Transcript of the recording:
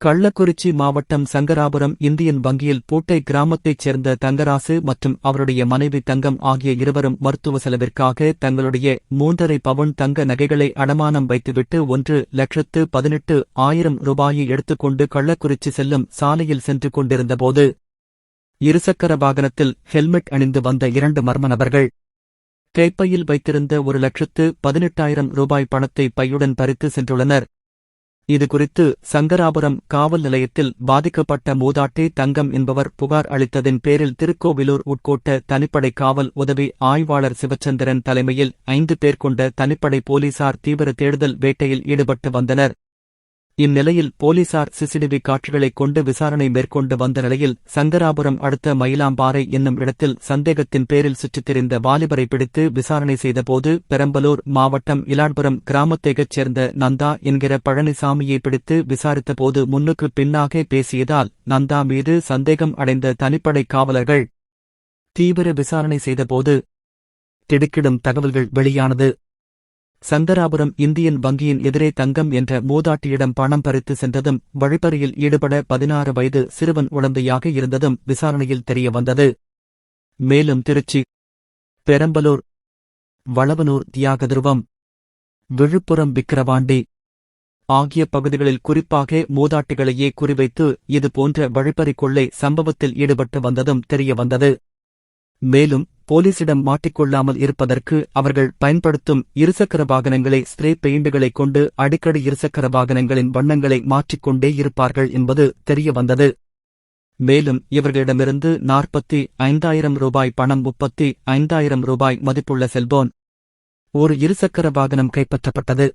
கள்ளக்குறிச்சி மாவட்டம் சங்கராபுரம் இந்தியன் வங்கியில் பூட்டை கிராமத்தைச் சேர்ந்த தங்கராசு மற்றும் அவருடைய மனைவி தங்கம் ஆகிய இருவரும் மருத்துவ செலவிற்காக தங்களுடைய மூன்றரை பவுன் தங்க நகைகளை அடமானம் வைத்துவிட்டு ஒன்று லட்சத்து பதினெட்டு ஆயிரம் ரூபாயை எடுத்துக்கொண்டு கள்ளக்குறிச்சி செல்லும் சாலையில் சென்று கொண்டிருந்தபோது இருசக்கர வாகனத்தில் ஹெல்மெட் அணிந்து வந்த இரண்டு மர்ம நபர்கள் கைப்பையில் வைத்திருந்த ஒரு லட்சத்து பதினெட்டாயிரம் ரூபாய் பணத்தை பையுடன் பறித்து சென்றுள்ளனர். இதுகுறித்து சங்கராபுரம் காவல் நிலையத்தில் பாதிக்கப்பட்ட மூதாட்டி தங்கம் என்பவர் புகார் அளித்ததின் பேரில் திருக்கோவிலூர் உட்கோட்ட தனிப்படை காவல் உதவி ஆய்வாளர் சிவச்சந்திரன் தலைமையில் ஐந்து பேர் கொண்ட தனிப்படை போலீசார் தீவிர தேடுதல் வேட்டையில் ஈடுபட்டு வந்தனர். இந்நிலையில் போலீசார் சிசிடிவி காட்சிகளைக் கொண்டு விசாரணை மேற்கொண்டு வந்த நிலையில் சங்கராபுரம் அடுத்த மயிலாம்பாறை என்னும் இடத்தில் சந்தேகத்தின் பேரில் சுற்றித் திரிந்த வாலிபரை பிடித்து விசாரணை செய்தபோது பெரம்பலூர் மாவட்டம் இலாட்புரம் கிராமத்தைச் சேர்ந்த நந்தா என்கிற பழனிசாமியை பிடித்து விசாரித்தபோது முன்னுக்கு பின்னாக பேசியதால் நந்தா மீது சந்தேகம் அடைந்த தனிப்படை காவலர்கள் தீவிர விசாரணை செய்தபோது திடுக்கிடும் தகவல்கள் வெளியானது. சங்கராபுரம் இந்தியன் வங்கியின் எதிரே தங்கம் என்ற மூதாட்டியிடம் பணம் பறித்து சென்றதும் வழிப்பறியில் ஈடுபட பதினாறு வயது சிறுவன் உடந்தையாக இருந்ததும் விசாரணையில் தெரியவந்தது. மேலும் திருச்சி பெரம்பலூர் வளவனூர் தியாகதுருவம் விழுப்புரம் விக்கிரவாண்டி ஆகிய பகுதிகளில் குறிப்பாக மூதாட்டிகளையே குறிவைத்து இதுபோன்ற வழிப்பறி கொள்ளை சம்பவத்தில் ஈடுபட்டு வந்ததும் தெரியவந்தது. மேலும் போலீசிடம் மாட்டிக்கொள்ளாமல் இருப்பதற்கு அவர்கள் பயன்படுத்தும் இருசக்கர வாகனங்களை ஸ்ப்ரே பெயிண்டுகளைக் கொண்டு அடிக்கடி இருசக்கர வாகனங்களின் வண்ணங்களை மாற்றிக்கொண்டே இருப்பார்கள் என்பது தெரியவந்தது. மேலும் இவர்களிடமிருந்து நாற்பத்தி ஐந்தாயிரம் ரூபாய் பணம் முப்பத்தி ஐந்தாயிரம் ரூபாய் மதிப்புள்ள செல்போன் ஒரு இருசக்கர வாகனம் கைப்பற்றப்பட்டது.